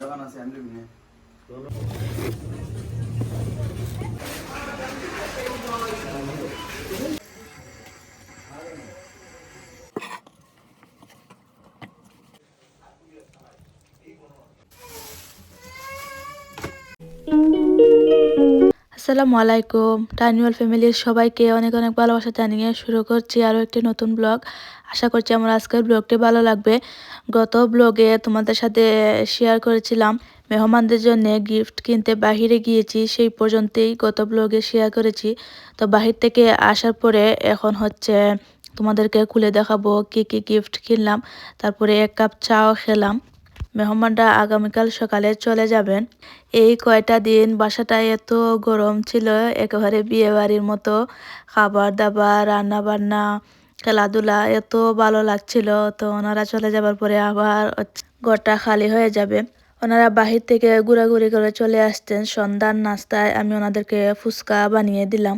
দোকান আছে আমি লিখবি আসসালামু আলাইকুম। টাইনুয়াল ফ্যামিলির সবাইকে অনেক অনেক ভালোবাসা জানিয়ে শুরু করছি আরও একটি নতুন ব্লগ। আশা করছি আমার আজকের ব্লগটি ভালো লাগবে। গত ব্লগে তোমাদের সাথে শেয়ার করেছিলাম মেহমানদের জন্য গিফট কিনতে বাহিরে গিয়েছি, সেই পর্যন্তই গত ব্লগে শেয়ার করেছি। তো বাহির থেকে আসার পরে এখন হচ্ছে তোমাদেরকে খুলে দেখাবো কি কি গিফট কিনলাম। তারপরে এক কাপ চাও খেলাম। মেহমানরা আগামীকাল সকালে চলে যাবেন। এই কয়টা দিন বাসাটা এত গরম ছিল, একেবারে বিয়ে বাড়ির মতো। খাবার দাবার রান্না বান্না খেলাধুলা এত ভালো লাগছিল, তো ওনারা চলে যাবার পরে আবার ঘরটা খালি হয়ে যাবে। ওনারা বাহির থেকে ঘোরাঘুরি করে চলে আসতেন সন্ধ্যার নাস্তায় আমি ওনাদেরকে ফুচকা বানিয়ে দিলাম।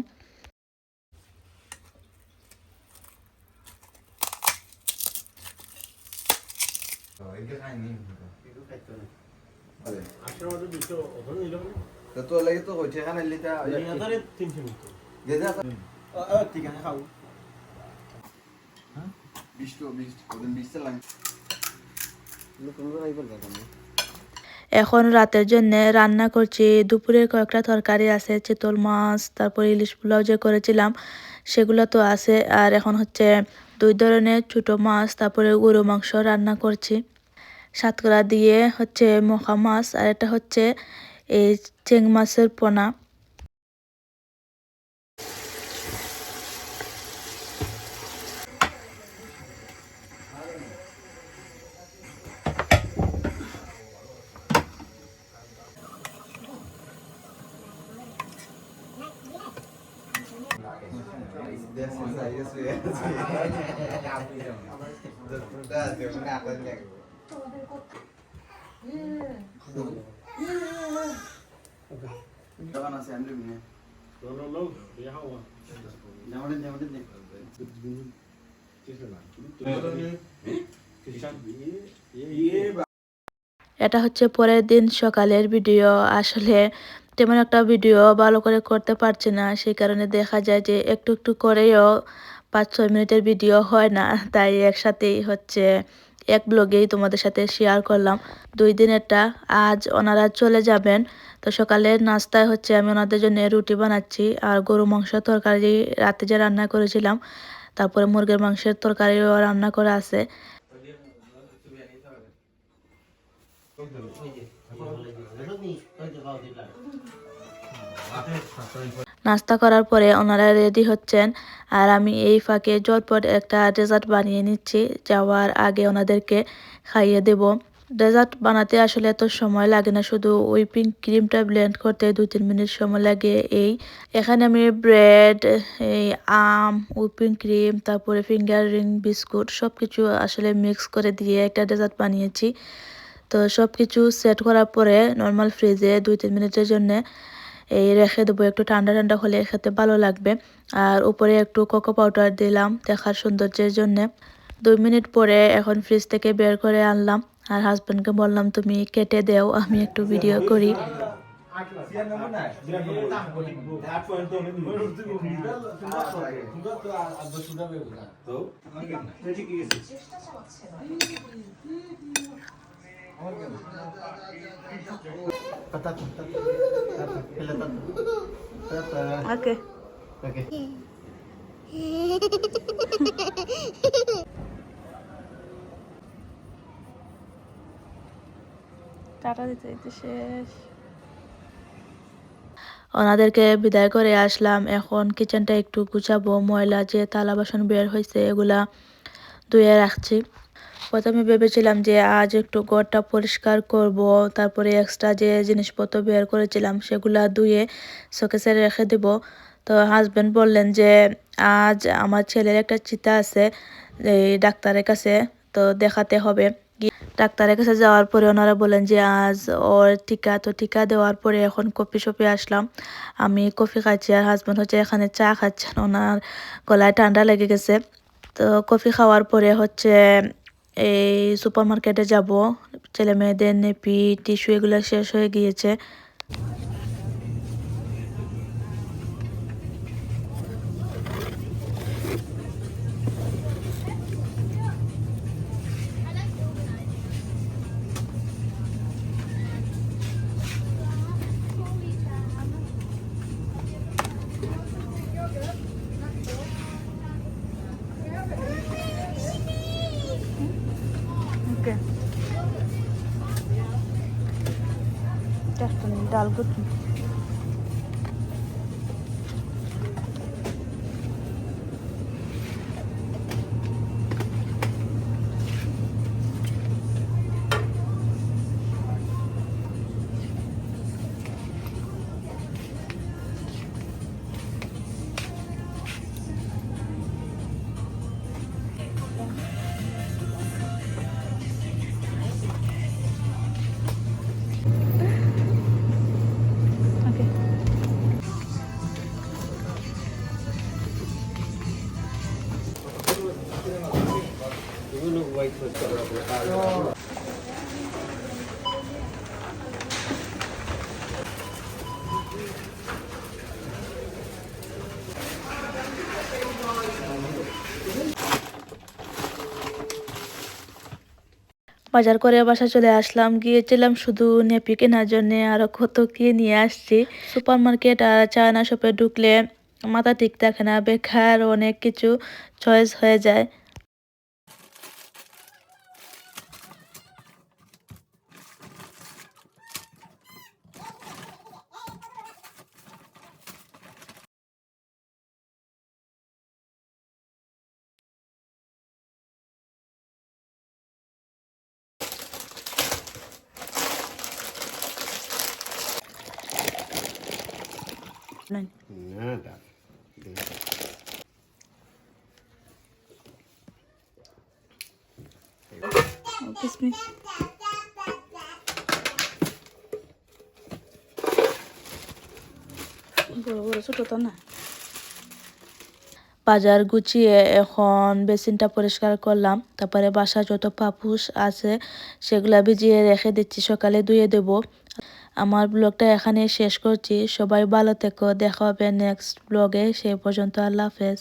তো লাগে তো হইছে এখানে লিটা দে দে বিশ তো বিশ ওদিন বিশ লাগে এখন রাতের জন্য রান্না করছি। দুপুরের কয়েকটা তরকারি আছে চিতল মাছ তারপর ইলিশ পোলাও যে করেছিলাম সেগুলো তো আছে। আর এখন হচ্ছে দুই ধরনের ছোটো মাছ তারপরে গরু মাংস রান্না করছি। সাতকরা দিয়ে হচ্ছে মখা মাছ আর এটা হচ্ছে এই চেং মাছের পোনা। লিখবি জামাটা জামাটা দে এটা হচ্ছে পরের দিন সকালের ভিডিও। আসলে তেমন একটা ভিডিও ভালো করে করতে পারছে না, সেই কারণে দেখা যায় যে একটু একটু করেও পাঁচ ছয় মিনিটের ভিডিও হয় না, তাই একসাথেই হচ্ছে এক ব্লগেই তোমাদের সাথে শেয়ার করলাম। দুই দিনেরটা আজ ওনারা চলে যাবেন। তো সকালের নাস্তায় হচ্ছে আমি ওনাদের জন্য রুটি বানাচ্ছি আর গরু মাংস তরকারি রাতে যে রান্না করেছিলাম, তারপরে মুরগির মাংসের তরকারিও রান্না করা আছে। নাস্তা করার পরে ওনারা রেডি হচ্ছেন। আর আমি এই ফাঁকে জটপট একটা ডেজার্ট বানিয়ে নিচ্ছি, যাওয়ার আগে ওনাদেরকে খাইয়ে দেব। ডেজার্ট বানাতে আসলে এত সময় লাগে না, শুধু হুইপিং ক্রিমটা ব্লেন্ড করতে দু তিন মিনিট সময় লাগে এই। এখানে আমি ব্রেড এই আম হুইপিং ক্রিম তারপরে ফিঙ্গার রিং বিস্কুট সব কিছু আসলে মিক্স করে দিয়ে একটা ডেজার্ট বানিয়েছি। তো সব কিছু সেট করার পরে নর্মাল ফ্রিজে দুই তিন মিনিটের জন্য এই রেখে দেবো, একটু ঠান্ডা ঠান্ডা হলে খেতে ভালো লাগবে। আর উপরে একটু কোকো পাউডার দিলাম দেখার সৌন্দর্যের জন্যে। দুই মিনিট পরে এখন ফ্রিজ থেকে বের করে আনলাম। আর হাজব্যান্ডকে বললাম, তুমি কেটে দেও, আমি একটু ভিডিও করি। ওকে টাটা দিতে দিতে শেষ। ওনাদেরকে বিদায় করে আসলাম। এখন কিচেনটা একটু গুছাবো। ময়লা যে থালা বাসন বের হয়েছে এগুলা ধুয়ে রাখছি। প্রথমে ভেবেছিলাম যে আজ একটু ঘরটা পরিষ্কার করব, তারপরে এক্সট্রা যে জিনিসপত্র বের করেছিলাম সেগুলা ধুয়ে শোকেসে রেখে দেব। তো হাজব্যান্ড বললেন যে, আজ আমার ছেলের একটা চিতা আছে, এই ডাক্তারের কাছে, তো দেখাতে হবে। ডাক্তারের কাছে যাওয়ার পরে ওনারা বলেন যে, আজ ওর টিকা, তো টিকা দেওয়ার পরে এখন কফি শপে আসলাম। আমি কফি খাচ্ছি আর হাজব্যান্ড হচ্ছে এখানে চা খাচ্ছেন। ওনার গলায় ঠান্ডা লেগে গেছে। তো কফি খাওয়ার পরে হচ্ছে এই সুপার মার্কেটে যাব। ছেলে মেয়েদের নেপি টিস্যু এগুলো শেষ হয়ে গিয়েছে। ওকে। ডাল করছি বাজার করে বাসা চলে আসলাম, গিয়েছিলাম শুধু নেপি কেনার জন্য, আরও কত কি নিয়ে আসছি। সুপার মার্কেট আর চায়না শপে ঢুকলে মাথা ঠিক থাকে না, বেকার অনেক কিছু চয়েস হয়ে যায়। বড় বড় ছোট তো না। বাজার গুছিয়ে এখন বেসিনটা পরিষ্কার করলাম। তারপরে বাসা যত পাপুস আছে সেগুলা ভিজিয়ে রেখে দিচ্ছি। সকালে ধুয়ে দেব। আমার ব্লগটা এখানে শেষ করছি। সবাই ভালো থেকো। দেখা হবে নেক্সট ব্লগে সেই পর্যন্ত আল্লাহ হাফেজ।